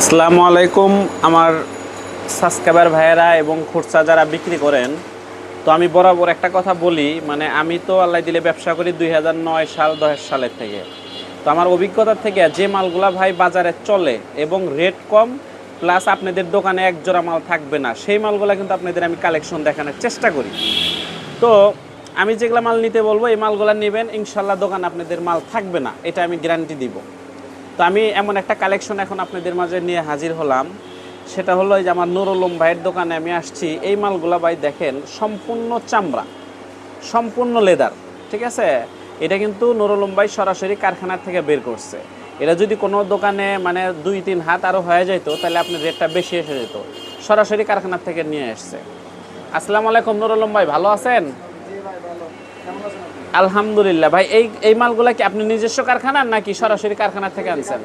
আসসালামু আলাইকুম, আমার সাবস্ক্রাইবার ভাইয়েরা এবং খুচরা যারা বিক্রি করেন। তো আমি বরাবর একটা কথা বলি মানে আমি তো আল্লাহ দিলে ব্যবসা করি দুই নয় সাল দশ সালের থেকে। তো আমার অভিজ্ঞতা থেকে যে মালগুলা ভাই বাজারে চলে এবং রেট কম প্লাস আপনাদের দোকানে এক জোড়া মাল থাকবে না, সেই মালগুলা কিন্তু আপনাদের আমি কালেকশন দেখানোর চেষ্টা করি। তো আমি যেগুলা মাল নিতে বলব, এই মালগুলা নেবেন, ইনশাল্লাহ দোকান আপনাদের মাল থাকবে না, এটা আমি গ্যারান্টি দিব। তো আমি এমন একটা কালেকশন এখন আপনাদের মাঝে নিয়ে হাজির হলাম। সেটা হলো যে আমার নুরুলম ভাইয়ের দোকানে আমি আসছি। এই মালগুলা ভাই দেখেন, সম্পূর্ণ চামড়া, সম্পূর্ণ লেদার, ঠিক আছে? এটা কিন্তু নুরুলম ভাই সরাসরি কারখানার থেকে বের করছে। এটা যদি কোনো দোকানে মানে দুই তিন হাত আরও হয়ে যেত তাহলে আপনার রেটটা বেশি এসে যেত। সরাসরি কারখানার থেকে নিয়ে এসছে। আসসালামু আলাইকুম নুরুলম ভাই, ভালো আছেন? আলহামদুলিল্লাহ। ভাই, এই এই মালগুলা কি আপনি নিজস্ব কারখানার নাকি সরাসরি কারখানার থেকে আনছেন?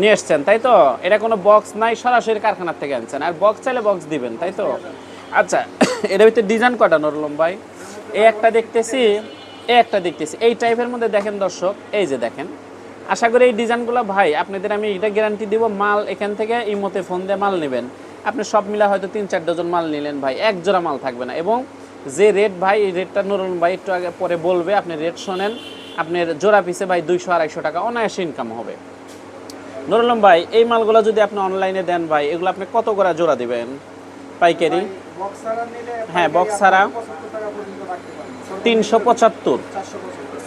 নিয়ে এসছেন, তাই তো? এটা কোনো বক্স নাই, সরাসরি কারখানার থেকে আনছেন। আর বক্স চাইলে বক্স দিবেন, তাই তো? আচ্ছা এটার ভিতরে ডিজাইন কটা নরলম ভাই? এই একটা দেখতেছি এই একটা দেখতেছি। এই টাইপের মধ্যে দেখেন দর্শক, এই যে দেখেন। আশা করি এই ডিজাইনগুলো ভাই, আপনাদের আমি এটা গ্যারান্টি দিব, মাল এখান থেকে ইমোতে ফোন দিয়ে মাল নেবেন। আপনি সব মিলা হয়তো তিন চার ডজন মাল নিলেন ভাই, এক জোড়া মাল থাকবে না। এবং যে রেট ভাই, এই রেটটা নুরুল ভাই একটু আগে পরে বলবে, আপনি রেট শোনেন। আপনার জোড়া পিসে ভাই দুইশো আড়াইশো টাকা অনায়াসে ইনকাম হবে। নুরুলম ভাই, এই মালগুলো যদি আপনি অনলাইনে দেন ভাই, এগুলো আপনি কত করে জোড়া দিবেন? পাইকারি? হ্যাঁ বক্স ছাড়া তিনশো পঁচাত্তর।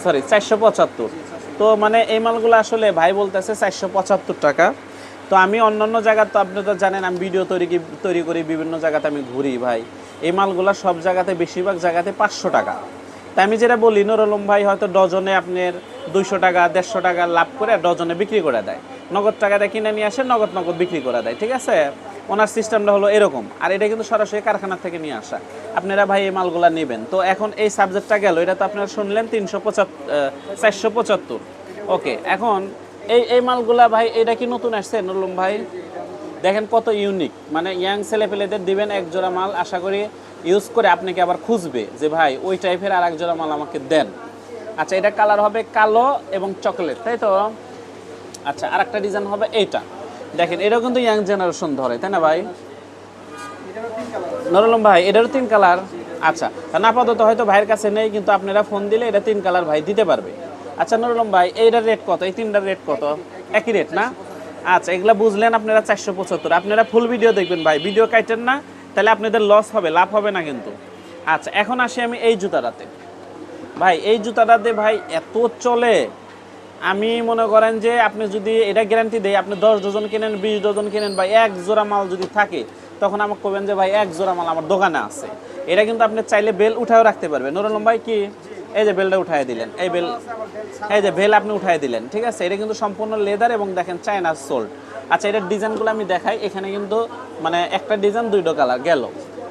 সরি চারশো পঁচাত্তর। তো মানে এই মালগুলো আসলে ভাই বলতেছে চারশো পঁচাত্তর টাকা। তো আমি অন্যান্য জায়গা তো আপনি তো জানেন, আমি ভিডিও তৈরি তৈরি করি, বিভিন্ন জায়গাতে আমি ঘুরি ভাই। এই মালগুলো সব জায়গাতে, বেশিরভাগ জায়গাতে পাঁচশো টাকা। তাই আমি যেটা বলি, নুরুলম ভাই হয়তো ডজনে আপনার দুইশো টাকা, দেড়শো টাকা লাভ করে ডজনে বিক্রি করে দেয়। নগদ টাকাটা কিনে নিয়ে আসে, নগদ নগদ বিক্রি করে দেয়, ঠিক আছে? ওনার সিস্টেমটা হলো এরকম। আর এটা কিন্তু সরাসরি কারখানা থেকে নিয়ে আসা। আপনারা ভাই এই মালগুলা নেবেন। তো এখন এই সাবজেক্টটা গেল, এটা তো আপনারা শুনলেন, তিনশো পঁচাত্তর চারশো পঁচাত্তর। ওকে, এখন এই এই মালগুলা ভাই, এটা কি নতুন আসছে, নুরুলম ভাই? দেখেন কত ইউনিক মানে ইয়াং ছেলে পেলেদের দিবেন এক জোড়া মাল, আশা করি ইউজ করে আপনাকে আবার খুঁজবে যে ভাই ওই টাইপের আর এক জোড়া মাল আমাকে দেন। আচ্ছা এটা কালার হবে কালো এবং চকলেট তাই তো? আচ্ছা আর একটা ডিজাইন হবে এইটা। দেখেন, এটাও কিন্তু ইয়াং জেনারেশন ধরে, তাই না ভাই? নরলম ভাই, এটারও তিন কালার আচ্ছা না আপাতত হয়তো ভাইয়ের কাছে নেই, কিন্তু আপনারা ফোন দিলে এটা তিন কালার ভাই দিতে পারবে। আচ্ছা নরলম ভাই, এইটার রেট কত? এই তিনটার রেট কত? একই রেট না? আচ্ছা এগুলা বুঝলেন আপনারা চারশো পঁচাত্তর। আপনারা ফুল ভিডিও দেখবেন ভাই। ভিডিও কাইটেন না, তাহলে আপনাদের লস হবে, লাভ হবে না কিন্তু। আচ্ছা এখন আসি আমি এই জুতাটাতে। ভাই, এই জুতাটাতে ভাই এত চলে। আমি মনে করেন যে আপনি যদি এটা গ্যারান্টি দেয় আপনি দশ ডজন কেনেন, বিশ ডজন কেনেন বা এক জোড়া মাল যদি থাকে, তখন আমাকে কবেন যে, ভাই, এক জোড়া মাল আমার দোকানে আছে। এটা কিন্তু আপনি চাইলে বেল উঠাও রাখতে পারবেন। নুরুলম ভাই, কি? এই যে বেলটা উঠাই দিলেন, এই বেল এই যে বেল আপনি উঠাই দিলেন, ঠিক আছে? এটা কিন্তু সম্পূর্ণ লেদার এবং দেখেন চায়না সোল্ড। আচ্ছা এটার ডিজাইনগুলো আমি দেখাই। এখানে কিন্তু মানে একটা ডিজাইন, দুইটা কালার গেল।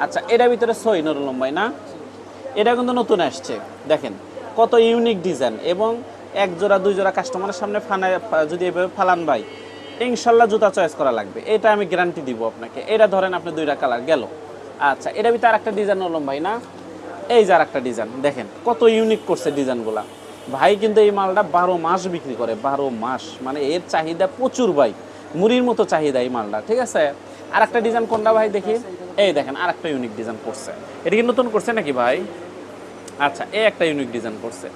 আচ্ছা এটার ভিতরে সই নুরুলম ভাই না? এটা কিন্তু নতুন আসছে, দেখেন। কত ইউনিক ডিজাইন এবং এক জোড়া দুই জোড়া কাস্টমারের সামনে ফানায় যদি এভাবে ফালান ভাই, ইনশাল্লাহ জুতা চয়েস করা লাগবে। এটা আমি গ্যারান্টি দিব আপনাকে। এটা ধরেন আপনি দুইটা কালার গেল। আচ্ছা এটা ভিতরে আরেকটা ডিজাইন হলাম ভাই না? এই যে আরেকটা ডিজাইন দেখেন কত ইউনিক করছে ডিজাইনগুলা ভাই কিন্তু এই মালটা বারো মাস বিক্রি করে, বারো মাস। মানে এর চাহিদা প্রচুর ভাই, মুড়ির মতো চাহিদা এই মালটা, ঠিক আছে? আর একটা ডিজাইন কোনটা ভাই দেখি? এই দেখেন আর একটা ইউনিক ডিজাইন করছে। এটা কি নতুন করছে নাকি ভাই? আচ্ছা এই একটা ইউনিক ডিজাইন করছে।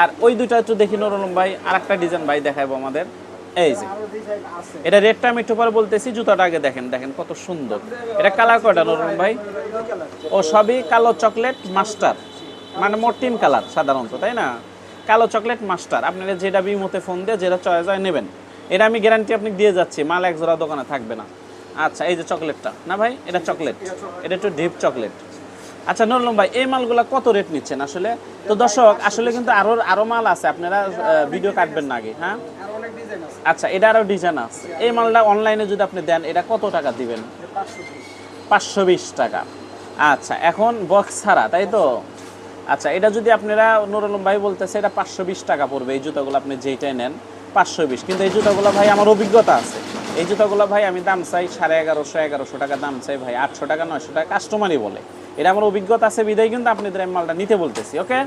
আর ওই দুইটা একটু দেখি নরম ভাই আর একটা ডিজাইন ভাই দেখাবো আমাদের। এই যে, এটা রেটটা আমি একটু পরে বলতেছি, জুতাটা আগে দেখেন দেখেন কত সুন্দর। এটা কালার কয়টা নরম ভাই? ও সবই কালো চকলেট মাস্টার মানে মোট কালার সাধারণত, তাই না? কালো চকলেট মাস্টার, আপনারা যেটা বিমতে ফোন দিয়ে, যেটা চয়েস হয় নেবেন। এটা আমি গ্যারান্টি আপনি দিয়ে যাচ্ছি, মাল এক জোড়া দোকানে থাকবে না। আচ্ছা এই যে চকলেটটা, না ভাই? এটা চকলেট, এটা একটু ডিপ চকলেট। আচ্ছা নরলম ভাই, এই মালগুলা কত রেট নিচ্ছেন আসলে? তো দর্শক, আসলে কিন্তু আরও আরও মাল আছে, আপনারা ভিডিও কাটবেন না আগে হ্যাঁ? আচ্ছা এটা আরও ডিজাইন আছে। এই মালটা অনলাইনে যদি আপনি দেন এটা কত টাকা দিবেন? পাঁচশো বিশ। টাকা। আচ্ছা এখন বক্স ছাড়া তাই তো? আচ্ছা এটা যদি আপনারা নুরুলম ভাই বলতেছে এটা পাঁচশো বিশ টাকা পড়বে এই জুতাগুলো আপনি যেইটাই নেন পাঁচশো বিশ। কিন্তু এই জুতাগুলো ভাই আমার অভিজ্ঞতা আছে। এই জুতাগুলো ভাই আমি দাম চাই সাড়ে এগারোশো এগারোশো টাকা দাম চাই ভাই আটশো টাকা নয়শো টাকা কাস্টমারই বলে। এটা আমার অভিজ্ঞতা আছে বিদায় কিন্তু আপনাদের মালটা নিতে বলতেছি ওকে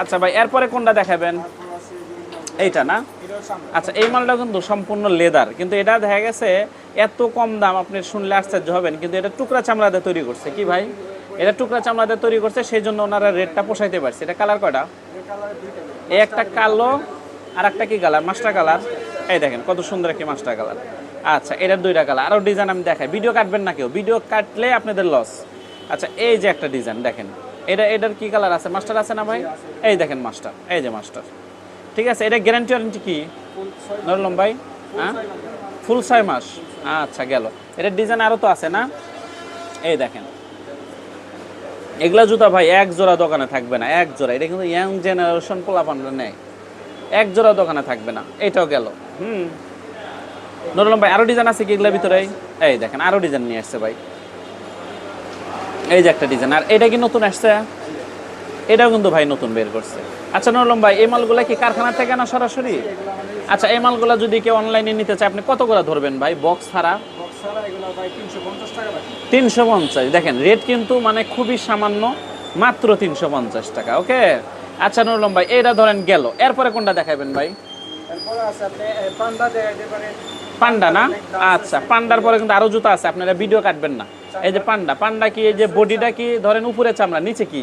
আচ্ছা ভাই এরপরে কোনটা দেখাবেন? এইটা না? আচ্ছা এই মালটা কিন্তু সম্পূর্ণ লেদার, কিন্তু এটা দেখা গেছে এত কম দাম আপনি শুনলে আশ্চর্য হবেন, কিন্তু এটা টুকরা চামড়া দিয়ে তৈরি করছে। কি ভাই? এটা টুকরা চামড়া দিয়ে তৈরি করছে, সেই জন্য ওনারা রেটটা পোষাইতে পারছে। এটা কালার কয়টা? এই একটা কালো, আর একটা কি কালার? Master colour. এই দেখেন, কত সুন্দর একটি মাস্টার কালার। আচ্ছা এটার দুইটা কালার। আরও ডিজাইন আমি দেখাই। ভিডিও কাটবেন না কেউ। ভিডিও কাটলে আপনাদের লস। আচ্ছা এই যে একটা ডিজাইন, দেখেন। এটা, এটার কি কালার আছে? মাস্টার আছে না ভাই? এই দেখেন মাস্টার, এই যে মাস্টার। ঠিক আছে এটা গ্যারান্টি ওয়ারেন্টি কি? নরলম ভাই হ্যাঁ? ফুল ছয় মাস। আচ্ছা গেল। এটা ডিজাইন আরও তো আছে না? এই দেখেন। এগুলা জুতা ভাই এক জোড়া দোকানে থাকবে না এক জোড়া। এটা কিন্তু ইয়াং জেনারেশন পোলাপানরা নেয়। এক জোড়া দোকানে থাকবে না। এটাও গেল। হুম। নরলম ভাই আরও ডিজাইন আছে কি এগুলোর ভিতরে? এই দেখেন আরও ডিজাইন নিয়ে আসছে ভাই। এই যে একটা ডিজাইন আর এটা কি নতুন আসছে? এটাও কিন্তু ভাই নতুন বের করছে। আচ্ছা নরলম ভাই এই মালগুলো কি কারখানা থেকে না সরাসরি? আচ্ছা এই মালগুলা যদি কেউ অনলাইনে নিতে চায় আপনি কত করে ধরবেন ভাই? বক্স ছাড়া? তিনশো পঞ্চাশ দেখেন রেট কিন্তু মানে খুবই সামান্য মাত্র তিনশো পঞ্চাশ টাকা ওকে? আচ্ছা নুরলম ভাই এইটা ধরেন গেল। এরপরে কোনটা দেখাবেন ভাই? পান্ডা না? আচ্ছা পান্ডার পরে কিন্তু আরও জুতা আছে আপনারা ভিডিও কাটবেন না। এই যে পান্ডা পান্ডা কি এই যে বডিটা কি ধরেন উপরে চামড়া নিচে কি?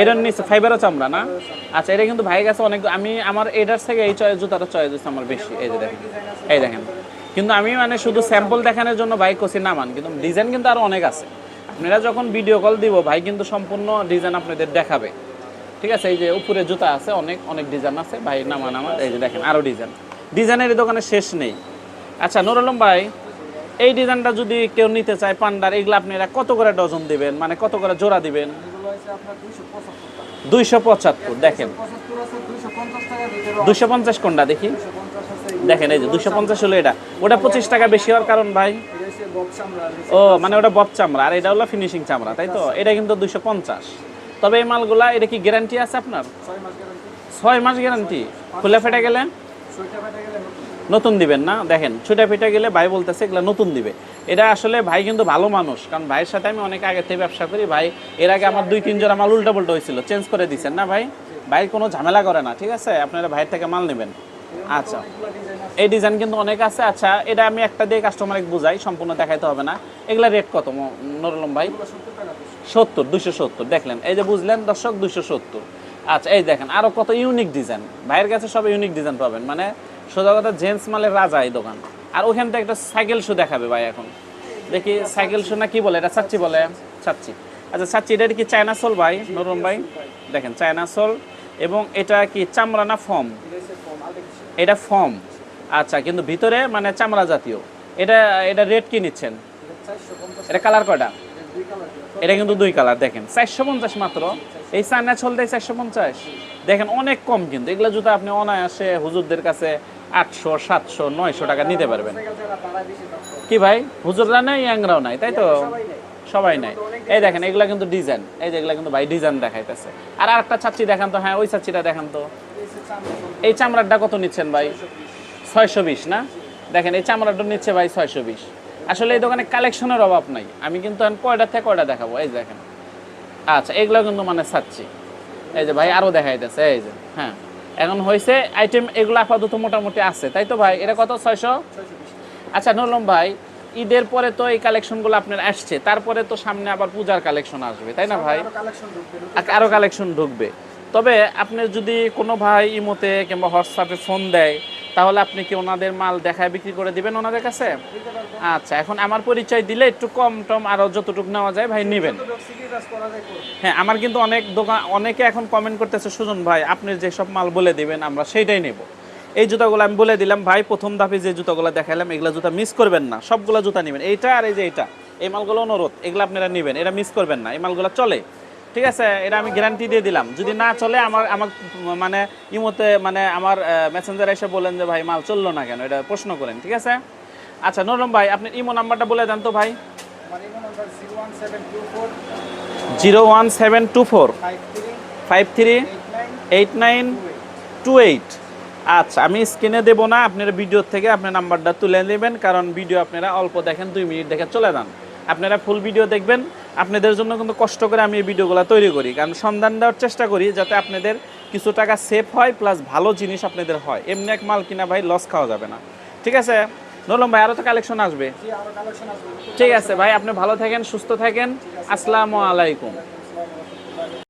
এটার নিচে ফাইবারও চামড়া না? আচ্ছা এটা কিন্তু ভাই গেছে অনেক আমি আমার এটার থেকে এই চয়েস জুতাটা চয়েস হচ্ছে আমার বেশি। এই যে দেখেন। এই দেখেন। কিন্তু আমি মানে শুধু স্যাম্পল দেখানোর জন্য ভাই কষি নামান কিন্তু ডিজাইন কিন্তু আরও অনেক আছে। আপনারা যখন ভিডিও কল দিব, ভাই কিন্তু সম্পূর্ণ ডিজাইন আপনাদের দেখাবে। ঠিক আছে? এই যে উপরে জুতা আছে, অনেক অনেক ডিজাইন আছে। ভাই নামান আমার। এই যে দেখেন, আরও ডিজাইন ডিজাইনের দোকানে শেষ নেই। আচ্ছা নুর আলম ভাই, এই ডিজাইনটা যদি কেউ নিতে চায়, পান্ডার, এগুলো আপনারা কত করে ডজন দিবেন? মানে কত করে জোড়া দিবেন? দুইশো পঁচাত্তর দেখেন। দুইশো পঞ্চাশ কোনটা দেখি? দেখেন এই যে দুইশো পঞ্চাশ হলো এটা। ওটা পঁচিশ টাকা বেশি হওয়ার কারণ ভাই? ও মানে ওটা বব চামড়া আর এটা হলো ফিনিশিং চামড়া তাই তো? এটা কিন্তু দুইশো পঞ্চাশ। তবে এই মালগুলা এটা কি গ্যারান্টি আছে আপনার? ছয় মাস গ্যারান্টি খুলে ফেটে গেলে? নতুন দিবেন না? দেখেন, ছুটে ফেটে গেলে ভাই বলতেছে এগুলো নতুন দিবে। এটা আসলে ভাই কিন্তু ভালো মানুষ, কারণ ভাইয়ের সাথে আমি অনেক আগে থেকে ব্যবসা করি। ভাই, এর আগে আমার দুই, তিন জোড়া মাল উল্টা পাল্টা হয়েছিল চেঞ্জ করে দিচ্ছেন না ভাই? ভাই কোনো ঝামেলা করে না, ঠিক আছে? আপনারা ভাইয়ের থেকে মাল নেবেন। আচ্ছা এই ডিজাইন কিন্তু অনেক আছে। আচ্ছা এটা আমি একটা দিয়ে কাস্টমারকে বুঝাই, সম্পূর্ণ দেখাইতে হবে না। এগুলা রেট কত নরলম ভাই? সত্তর, দুইশো সত্তর, দেখলেন। এই যে বুঝলেন, দর্শক দুশো সত্তর। আচ্ছা এই দেখেন, আরও কত ইউনিক ডিজাইন ভাইয়ের কাছে সব ইউনিক ডিজাইন পাবেন। মানে সোজা কথা, জেন্টস মালের রাজা এই দোকান। আর ওখান থেকে একটা সাইকেল শু দেখাবে ভাই এখন। দেখি সাইকেল শু না কি বলে? এটা চাচ্ছি বলে। চাচ্ছি আচ্ছা চাচ্ছি এটা কি চায়না সোল ভাই? নরম ভাই? দেখেন, চায়না সোল। এবং এটা কি চামড়া না ফর্ম এটা ফর্ম আচ্ছা কিন্তু ভিতরে মানে চামড়া জাতীয়। এটা এটা রেট কি নিচ্ছেন? এটা কালার কয়টা? এটা কিন্তু দুই কালার। দেখেন, চারশো পঞ্চাশ মাত্র। এই ছল দেয় চারশো পঞ্চাশ। দেখেন অনেক কম কিন্তু, এগুলো জুতো আপনি অনায়াসে হুজুরদের কাছে আটশো, সাতশো, নয়শো টাকা নিতে পারবেন। কি ভাই? হুজুররা নাই ইয়াংরাও নাই, তাই তো? সবাই নাই। এই দেখেন, এগুলা কিন্তু ডিজাইন। এই যে এগুলা কিন্তু ভাই ডিজাইন দেখাইতেছে। আর আরেকটা চাচ্ছি দেখান তো হ্যাঁ ওই চাচ্ছিটা দেখান তো। এই চামড়াটা কত নিচ্ছেন ভাই? ছয়শো বিশ, না? দেখেন, এই চামড়াটা নিচ্ছে ভাই ছয়শো বিশ। আসলে এই দোকানে কালেকশনের অভাব নাই। আমি কিন্তু কয়টা থেকে কয়টা দেখাবো? এই দেখেন। আচ্ছা এগুলো কিন্তু মানে চাচ্ছি এই যে ভাই আরও দেখাইতেছে এই যে হ্যাঁ। এখন হয়েছে আইটেম এগুলো আপাতত মোটামুটি আছে তাই তো ভাই? এটা কত? ছয়শো? আচ্ছা নলম ভাই ঈদের পরে তো এই কালেকশনগুলো আপনার আসছে তারপরে তো সামনে আবার পূজার কালেকশন আসবে তাই না ভাই? আ- আরও কালেকশন ঢুকবে। তবে আপনি যদি কোনো ভাই ইমোতে কিংবা হোয়াটসঅ্যাপে ফোন দেয় তাহলে আপনি কি ওনাদের মাল দেখায় বিক্রি করে দিবেন ওনাদের কাছে? আচ্ছা এখন আমার পরিচয় দিলে একটু কম টম আরও যতটুকু নেওয়া যায় ভাই নেবেন। হ্যাঁ আমার কিন্তু অনেক দোকান অনেকে এখন কমেন্ট করতেছে, সুজন ভাই, আপনি যেসব মাল বলে দিবেন, আমরা সেইটাই নেব। এই জুতাগুলো আমি বলে দিলাম, ভাই, প্রথম ধাপে যে জুতাগুলো দেখালাম এগুলো জুতা মিস করবেন না, সবগুলো জুতা নেবেন। এইটা আর এই যে এইটা, এই মালগুলো অনুরোধ, এগুলো আপনারা নেবেন এটা মিস করবেন না, এই মালগুলো চলে। ঠিক আছে এটা আমি গ্যারান্টি দিয়ে দিলাম। যদি না চলে আমার আমার মানে ইমোতে মানে আমার মেসেঞ্জার এসে বলেন যে ভাই মাল চলল না কেন? এটা প্রশ্ন করেন ঠিক আছে? আচ্ছা নরম ভাই আপনি ইমো নাম্বারটা বলে দেন তো ভাই। Zero one seven two four. Five three eight nine two eight আচ্ছা আমি স্ক্রিনে দেবো না আপনারা ভিডিও থেকে আপনার নাম্বারটা তুলে নেবেন কারণ ভিডিও আপনারা অল্প দেখেন দুই মিনিট দেখে চলে যান। আপনারা ফুল ভিডিও দেখবেন। আপনাদের জন্য কিন্তু কষ্ট করে আমি এই ভিডিওগুলো তৈরি করি। কারণ সন্ধান দেওয়ার চেষ্টা করি যাতে আপনাদের কিছু টাকা সেভ হয় প্লাস ভালো জিনিস আপনাদের হয়। এমনি এক মাল কিনা ভাই লস খাওয়া যাবে না। ঠিক আছে? নলম ভাই আরও তো কালেকশন আসবে। কালেকশন আসবে। ঠিক আছে ভাই আপনি ভালো থাকেন সুস্থ থাকেন। আসসালামু আলাইকুম।